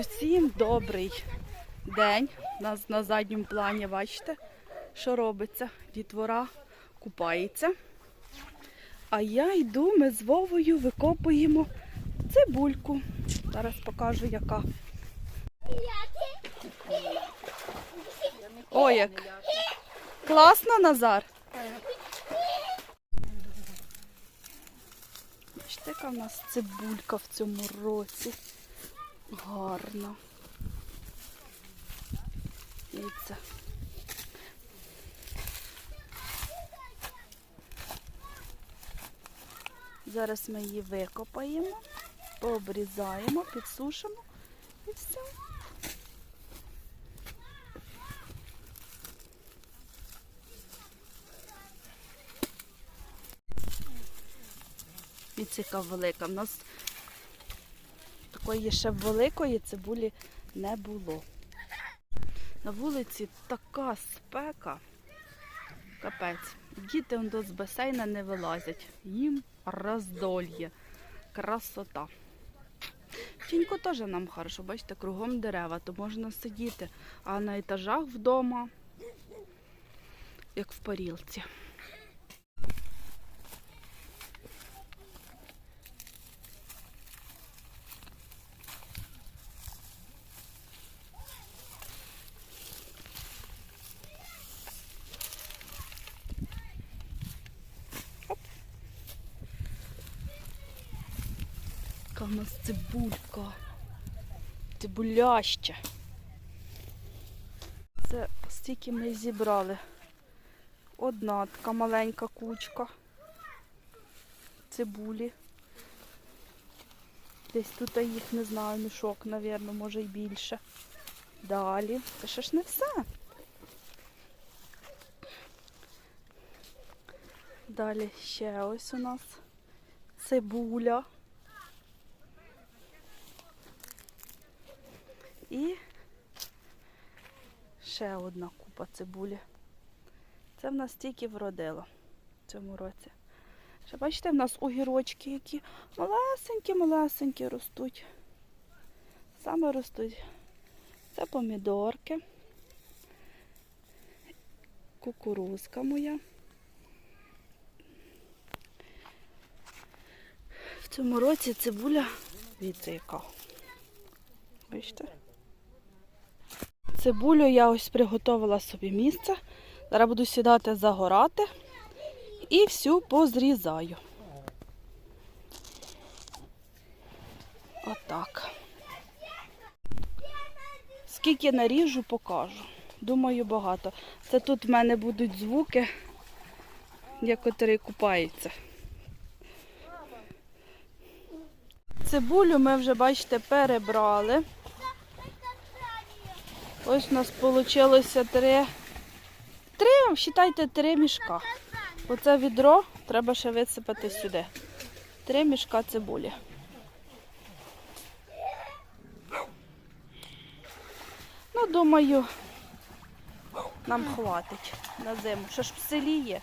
Усім добрий день. Нас на задньому плані, бачите, що робиться. Дітвора купається. А я йду, ми з Вовою викопуємо цибульку. Зараз покажу, яка. О, як класно, Назар. Бачите, яка в нас цибулька в цьому році. Гарна. Дивіться. Зараз ми її викопаємо, пообрізаємо, підсушимо і все. Яка велика. У нас такої ще великої цибулі не було. На вулиці така спека. Капець. Діти он з басейна не вилазять. Їм роздольє. Красота. Тінько теж нам хорошо, бачите, кругом дерева, то можна сидіти. А на етажах вдома, як в парілці. В нас цибулька. Цибуляща. Це стільки ми зібрали. Одна така маленька кучка цибулі. Десь тут їх не знаю, мішок, мабуть, може й більше. Далі. Це ще ж не все. Далі ще ось у нас цибуля. І ще одна купа цибулі. Це в нас тільки вродило в цьому році. Ще бачите, в нас огірочки, які малесенькі-малесенькі ростуть. Саме ростуть. Це помідорки, кукурузка моя. В цьому році цибуля, дивіться яка. Бачите? Цибулю я ось приготувала собі місце. Зараз буду сідати загорати і всю позрізаю. Отак. Скільки наріжу, покажу. Думаю, багато. Це тут в мене будуть звуки, як котрий купається. Цибулю ми вже, бачите, перебрали. Ось у нас вийшло три, три, вважайте, три мішка. Оце відро треба ще висипати сюди. Три мішка цибулі. Ну, думаю, нам хватить на зиму. Що ж в селі є.